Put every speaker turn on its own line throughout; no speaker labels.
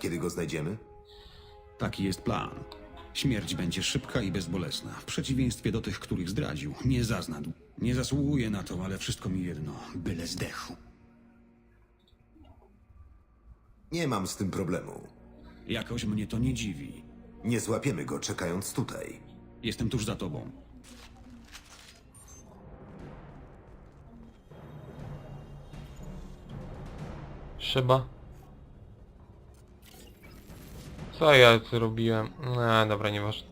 Kiedy go znajdziemy?
Taki jest plan. Śmierć będzie szybka i bezbolesna, w przeciwieństwie do tych, których zdradził. Nie zaznadł. Nie zasługuje na to, ale wszystko mi jedno. Byle zdechł.
Nie mam z tym problemu.
Jakoś mnie to nie dziwi.
Nie złapiemy go czekając tutaj.
Jestem tuż za tobą.
Szyba. Co ja tu robiłem? No dobra, nieważne.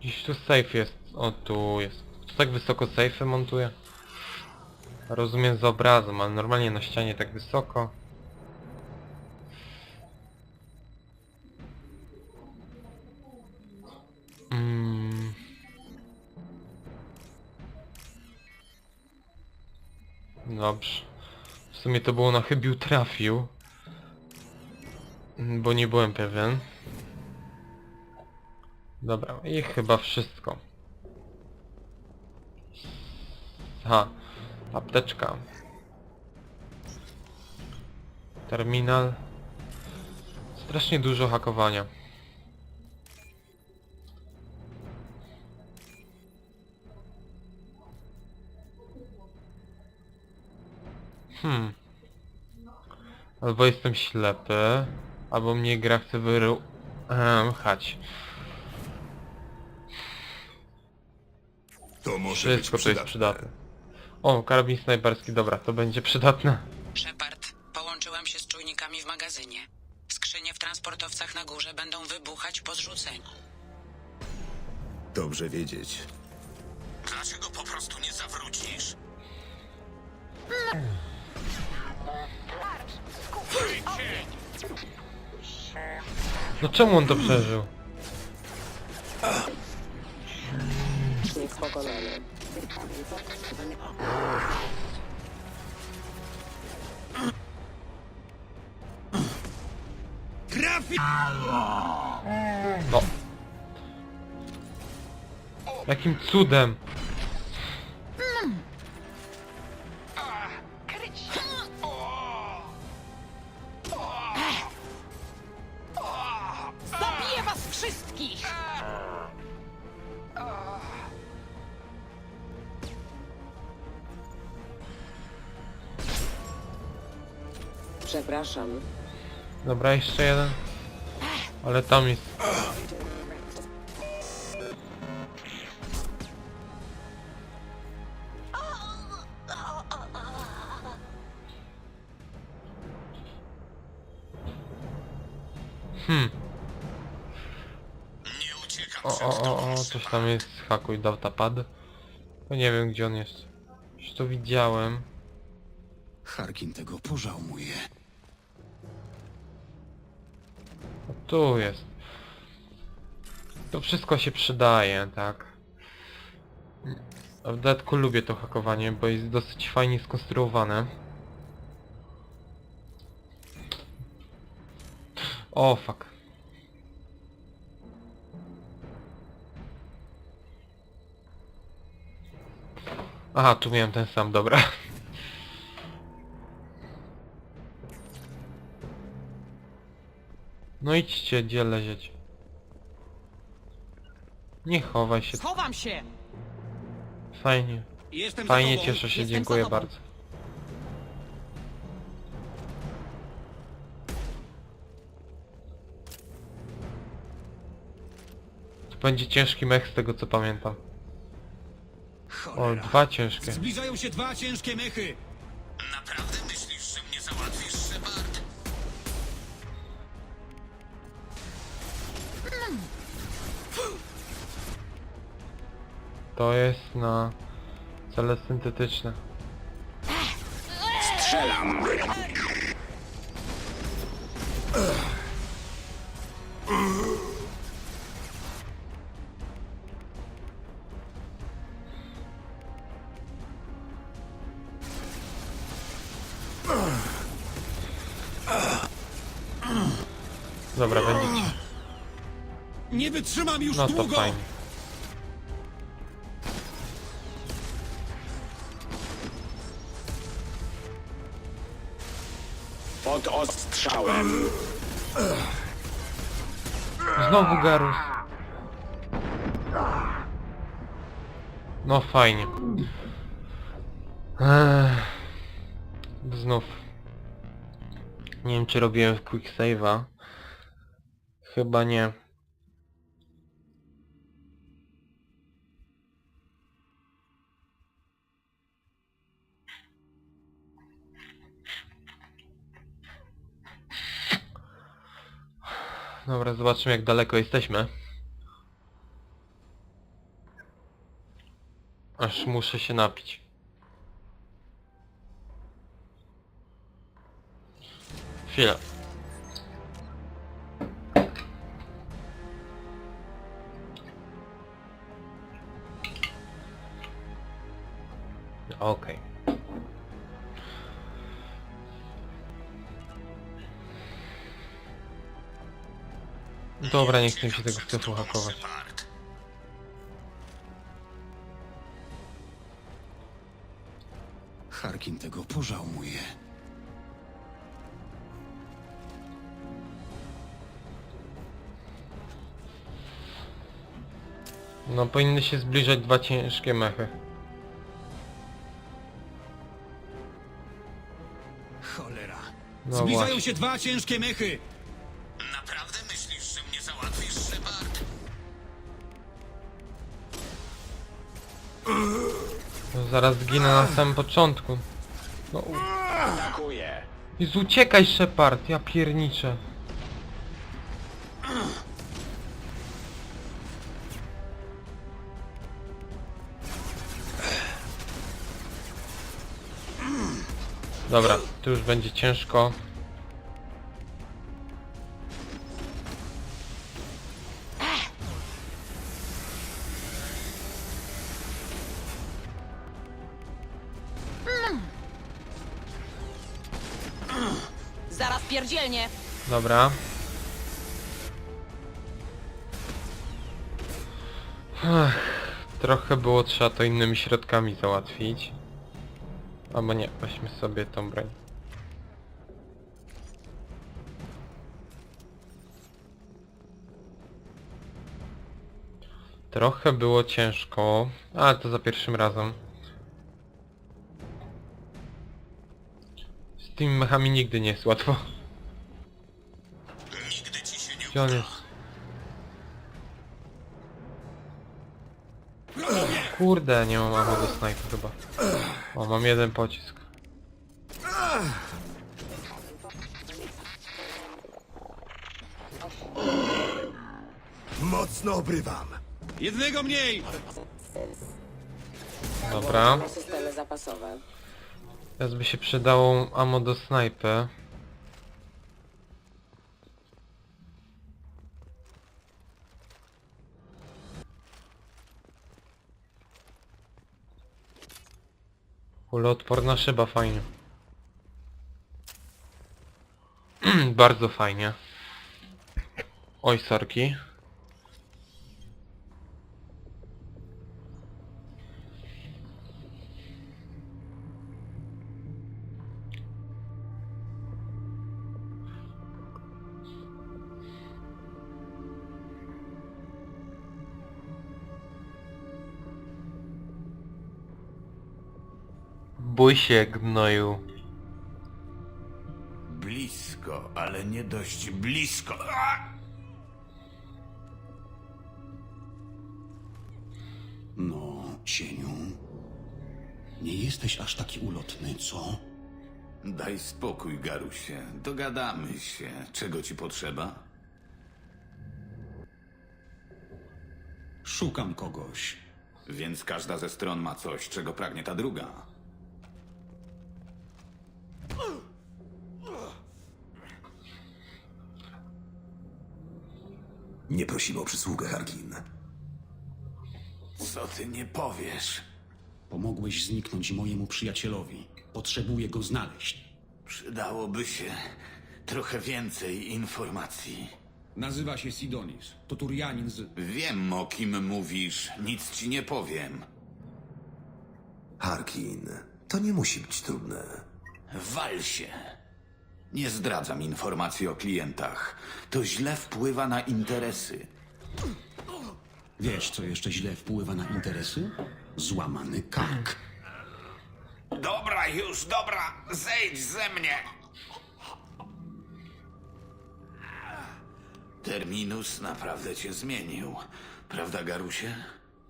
Gdzieś tu safe jest. O, tu jest. Tu tak wysoko safe montuje? Rozumiem z obrazem, ale normalnie na ścianie tak wysoko. Dobrze. W sumie to było na chybił trafił. Bo nie byłem pewien. Dobra, i chyba wszystko. Aha, apteczka. Terminal. Strasznie dużo hakowania. Hmm. Albo jestem ślepy, albo mnie gra chce wyru... Ehm, chać.
To może
Wszystko to jest przydatne. O, karabin snajperski, dobra, to będzie przydatne.
Shepard, połączyłam się z czujnikami w magazynie. Skrzynie w transportowcach na górze będą wybuchać po zrzuceniu.
Dobrze wiedzieć.
Dlaczego po prostu nie zawrócisz?
No czemu on to przeżył? No. Jakim cudem?
Przepraszam.
Dobra, jeszcze jeden. Ale tam jest... Hmm.
Nie uciekam
O, o, o, o, coś tam jest. Hakuj datapad. To nie wiem gdzie on jest. Już to widziałem.
Harkin tego pożałuje.
Tu jest. To wszystko się przydaje, tak. A W dodatku lubię to hakowanie, bo jest dosyć fajnie skonstruowane. O, fuck. Aha, tu miałem ten sam, dobra. No idźcie, gdzie lezieć. Nie chowaj się,
Schowam się!
fajnie.
Jestem
Fajnie, cieszę się,
Jestem
dziękuję
za tobą.
bardzo. To będzie ciężki mech z tego co pamiętam. O, dwa ciężkie.
Zbliżają się dwa ciężkie mechy.
To jest na cele syntetyczne. Dobra, będzie. ci-
Nie wytrzymam już
No to
długo.
fajnie.
Ostrzałem.
Znowu Garus. No fajnie. Ech. Znów. Nie wiem czy robiłem quick save'a. Chyba nie. Dobra, zobaczymy jak daleko jesteśmy. Aż muszę się napić. Chwilę. Okej. Dobra, nie chcę się tego sklepu hakować.
Harkin tego pożałuje.
No powinny się zbliżać dwa ciężkie mechy.
Cholera.
No
Zbliżają
właśnie.
się dwa ciężkie mechy!
Zaraz zginę na samym początku. No,
Atakuję.
Jezu, uciekaj Shepard, ja pierniczę. Dobra, tu już będzie ciężko. Dobra. Trochę było trzeba to innymi środkami załatwić. Albo nie, weźmy sobie tą broń. Trochę było ciężko, ale to za pierwszym razem. Z tymi mechami nigdy nie jest łatwo.
Nigdy ci się nie
Gdzie on jest? Kurde, nie mam ammo do snajpy chyba. O, mam jeden pocisk.
Mocno obrywam.
Jednego mniej!
Dobra.
Systemy zapasowe.
Teraz by się przydało ammo do snajpy. Kuloodporna szyba, fajnie. Bardzo fajnie. Oj, sorki. Bój się, gnoju.
Blisko, ale nie dość blisko. A!
No, cieniu. Nie jesteś aż taki ulotny, co?
Daj spokój, Garusie. Dogadamy się. Czego ci potrzeba?
Szukam kogoś.
Więc każda ze stron ma coś, czego pragnie ta druga.
Nie prosimy o przysługę, Harkin.
Co ty nie powiesz?
Pomogłeś zniknąć mojemu przyjacielowi. Potrzebuję go znaleźć.
Przydałoby się trochę więcej informacji.
Nazywa się Sidonis. To Turianin z...
Wiem, o kim mówisz. Nic ci nie powiem.
Harkin, to nie musi być trudne.
Wal się. Nie zdradzam informacji o klientach. To źle wpływa na interesy.
Wiesz, co jeszcze źle wpływa na interesy? Złamany kark.
Dobra, już, dobra, zejdź ze mnie! Terminus naprawdę cię zmienił. Prawda, Garusie?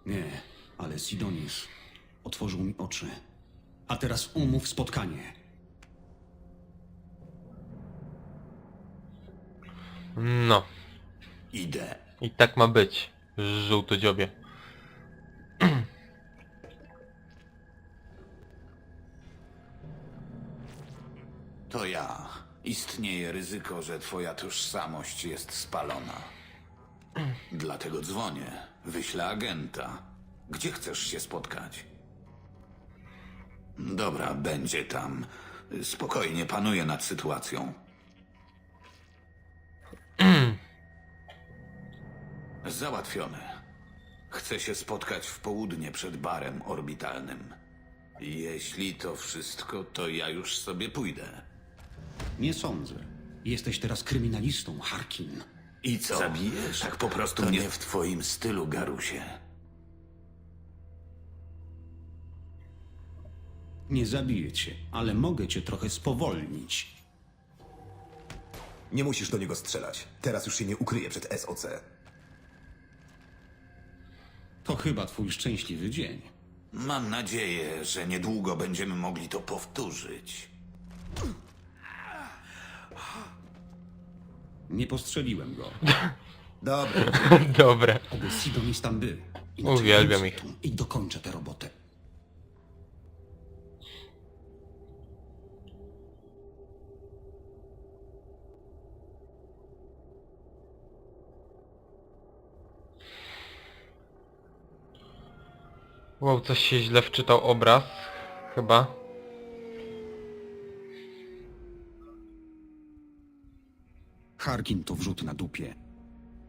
Nie, ale Sidonis otworzył mi oczy. A teraz umów spotkanie.
No.
Idę.
I tak ma być. Żółtodziobie.
To ja. Istnieje ryzyko, że twoja tożsamość jest spalona. Dlatego dzwonię. Wyślę agenta. Gdzie chcesz się spotkać? Dobra, będzie tam. Spokojnie panuję nad sytuacją. Załatwione. Chcę się spotkać w południe przed barem orbitalnym. Jeśli to wszystko, to ja już sobie pójdę.
Nie sądzę. Jesteś teraz kryminalistą, Harkin.
I co? Zabijesz? Tak po prostu to nie w twoim stylu, Garusie.
Nie zabiję cię, ale mogę cię trochę spowolnić.
Nie musisz do niego strzelać. Teraz już się nie ukryje przed SOC.
To chyba twój szczęśliwy dzień.
Mam nadzieję, że niedługo będziemy mogli to powtórzyć.
Nie postrzeliłem go.
Dobra,
Dobre.
Oby Sidonis tam był.
Uwielbiam
wrócę
ich.
tu I dokończę tę robotę.
Wow, coś się źle wczytał obraz. Chyba.
Harkin to wrzut na dupie.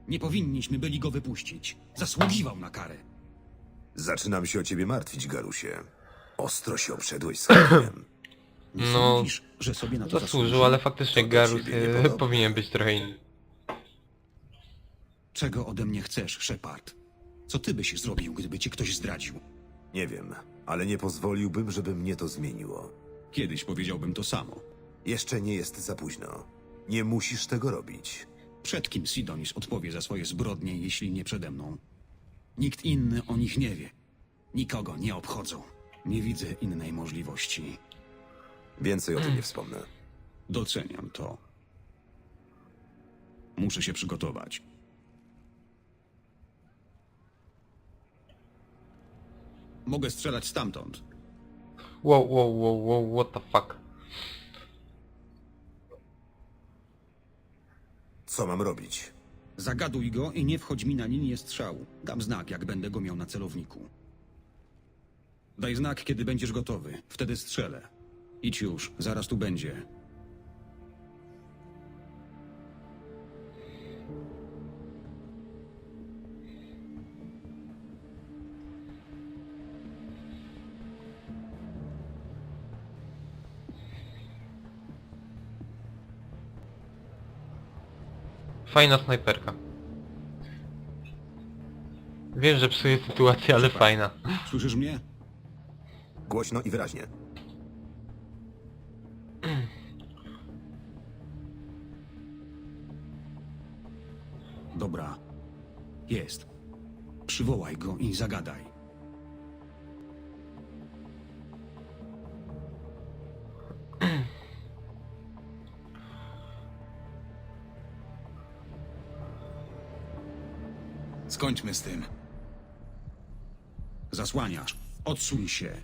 Nie powinniśmy byli go wypuścić. Zasługiwał na karę.
zaczynam się o ciebie martwić, Garusie. Ostro się obszedłeś z Harkinem.
Nie
No,
sądzisz, że sobie na to
Zasłużył, ale faktycznie
To do
Garus
ciebie nie
e,
podoba.
powinien być trochę inny.
Czego ode mnie chcesz, Shepard? Co ty byś zrobił, gdyby cię ktoś zdradził?
Nie wiem, ale nie pozwoliłbym, żeby mnie to zmieniło.
Kiedyś powiedziałbym to samo.
Jeszcze nie jest za późno. Nie musisz tego robić.
Przed kim Sidonis odpowie za swoje zbrodnie, jeśli nie przede mną? Nikt inny o nich nie wie. Nikogo nie obchodzą. Nie widzę innej możliwości.
Więcej o tym nie wspomnę.
Doceniam to. Muszę się przygotować. Mogę strzelać stamtąd.
Wow, wow, wow, wow, what the fuck.
Co mam robić?
Zagaduj go i nie wchodź mi na linię strzału. Dam znak, jak będę go miał na celowniku. Daj znak, kiedy będziesz gotowy. Wtedy strzelę. Idź już, zaraz tu będzie.
Fajna snajperka. Wiem, że psuje sytuację, ale fajna.
Słyszysz mnie?
Głośno i wyraźnie.
Dobra. Jest. Przywołaj go i zagadaj.
Skończmy z tym.
Zasłaniasz. Odsuń się.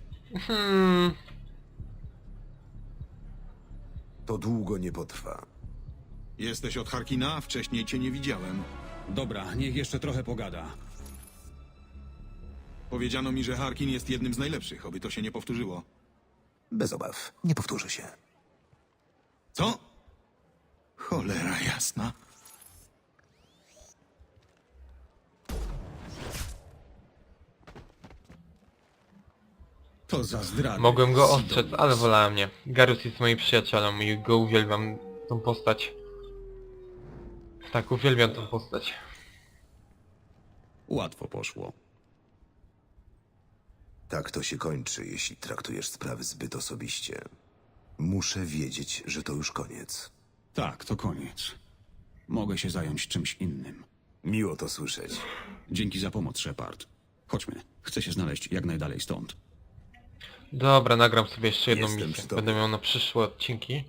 To długo nie potrwa.
Jesteś od Harkina? Wcześniej cię nie widziałem.
Dobra, niech jeszcze trochę pogada.
Powiedziano mi, że Harkin jest jednym z najlepszych, oby to się nie powtórzyło.
Bez obaw. Nie powtórzy się.
Co? Cholera jasna.
To za zdradę.
Mogłem go ostrzec, ale wolałem nie. Garus jest moim przyjacielem i go uwielbiam tą postać. Tak, uwielbiam tą postać.
Łatwo poszło.
Tak to się kończy, jeśli traktujesz sprawy zbyt osobiście. Muszę wiedzieć, że to już koniec.
Tak, to koniec. Mogę się zająć czymś innym.
Miło to słyszeć.
Dzięki za pomoc, Shepard. Chodźmy. Chcę się znaleźć jak najdalej stąd.
Dobra, nagram sobie jeszcze jedną
Jestem
misję.
tobie.
Będę miał na przyszłe odcinki.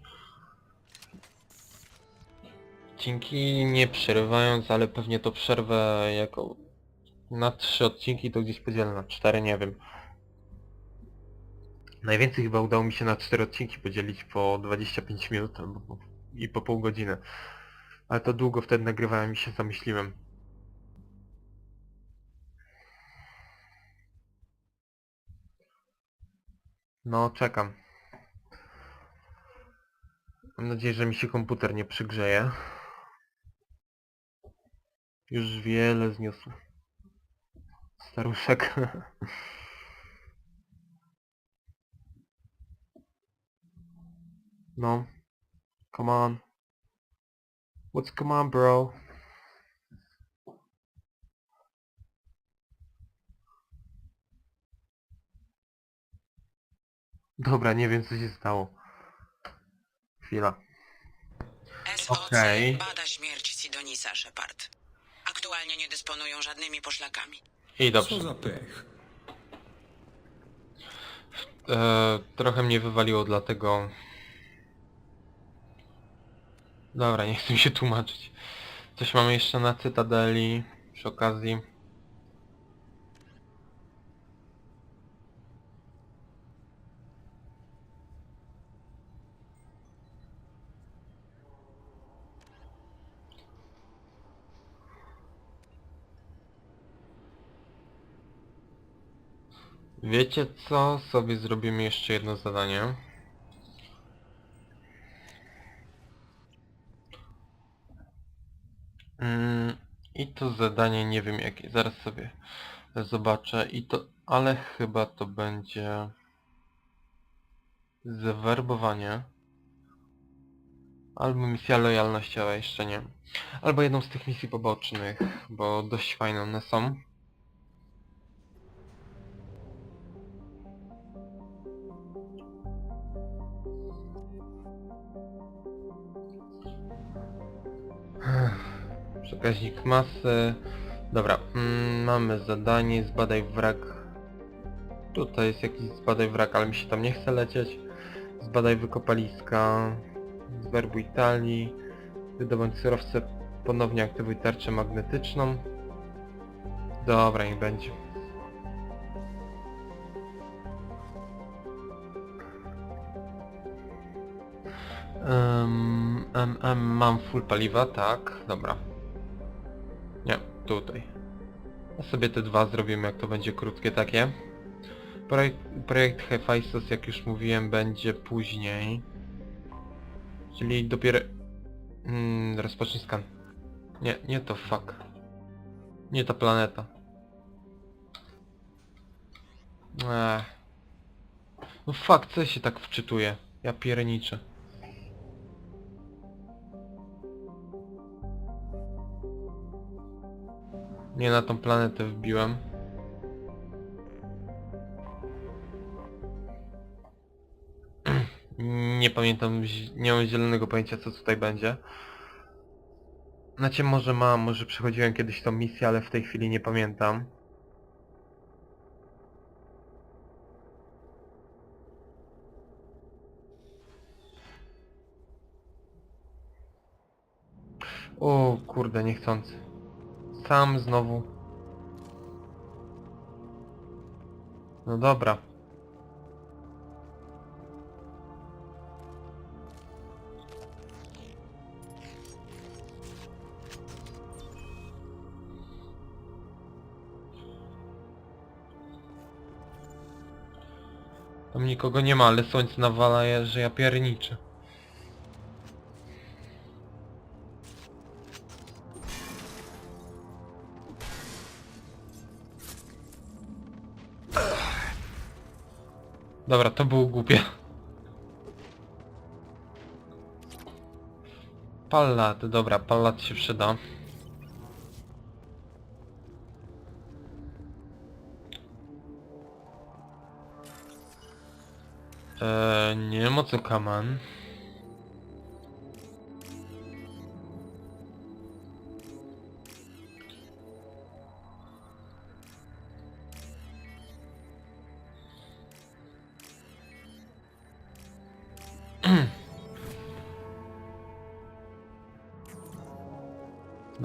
Odcinki nie przerywając, ale pewnie to przerwę jako... Na trzy odcinki to gdzieś podzielę na cztery, nie wiem. Najwięcej chyba udało mi się na cztery odcinki podzielić po 25 minut albo po, i po pół godziny. Ale to długo wtedy nagrywałem i się zamyśliłem. No, czekam. Mam nadzieję, że mi się komputer nie przygrzeje. Już wiele zniósł. Staruszek. No. Come on. What's come on, bro? Dobra, nie wiem co się stało. Chwila.
SOC
Okej.
bada śmierć Sidonisa, Shepard. Aktualnie nie dysponują żadnymi poszlakami.
I
Co
dobrze.
za pech.
E, trochę mnie wywaliło, dlatego... Dobra, nie chcę mi się tłumaczyć. Coś mamy jeszcze na Cytadeli przy okazji. Wiecie co? Sobie zrobimy jeszcze jedno zadanie. Mm, I to zadanie nie wiem jakie, zaraz sobie zobaczę i to, ale chyba to będzie zawerbowanie albo misja lojalnościowa, jeszcze nie. Albo jedną z tych misji pobocznych, bo dość fajne one są. Przekaźnik masy. Dobra, mm, mamy zadanie, zbadaj wrak. Tutaj jest jakiś zbadaj wrak, ale mi się tam nie chce lecieć. Zbadaj wykopaliska. Zwerbuj talii. Wydobądź surowce, ponownie aktywuj tarczę magnetyczną. Dobra, niech będzie. Um, em, em, mam full paliwa, tak, dobra. Tutaj. A sobie te dwa zrobimy, jak to będzie krótkie takie. Projekt, projekt Hephaistos, jak już mówiłem, będzie później. Czyli dopiero... Mm, rozpocznij skan. Nie, nie to fuck. Nie ta planeta. Ech. No fuck, co się tak wczytuje? Ja pierniczę. Nie na tą planetę wbiłem. Nie pamiętam, nie mam zielonego pojęcia co tutaj będzie. Znaczy może mam, może przechodziłem kiedyś tą misję, ale w tej chwili nie pamiętam. O kurde, niechcący. Sam znowu. No dobra. Tam nikogo nie ma, ale słońce nawala, że ja pierniczę. Dobra, to było głupie. Pallat, dobra, pallat się przyda. Eee, nie wiem o co kaman.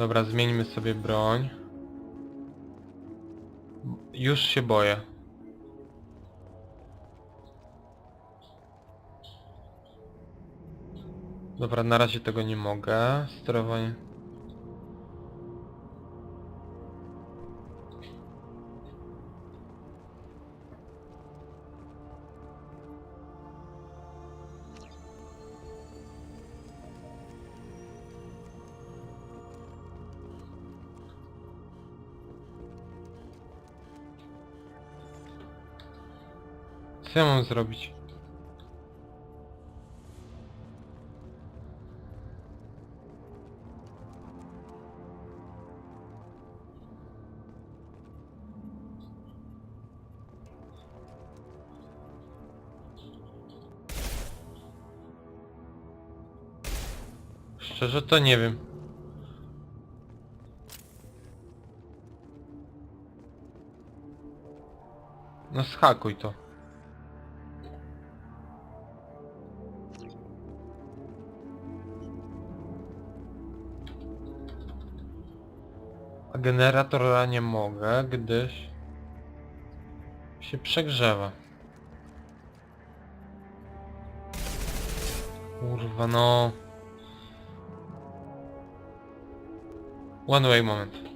Dobra, zmieńmy sobie broń. Już się boję. Dobra, na razie tego nie mogę. Sterowanie... Co ja mam zrobić? Szczerze to nie wiem. No schakuj to. Generatora nie mogę, gdyż się przegrzewa. Kurwa no. One way moment.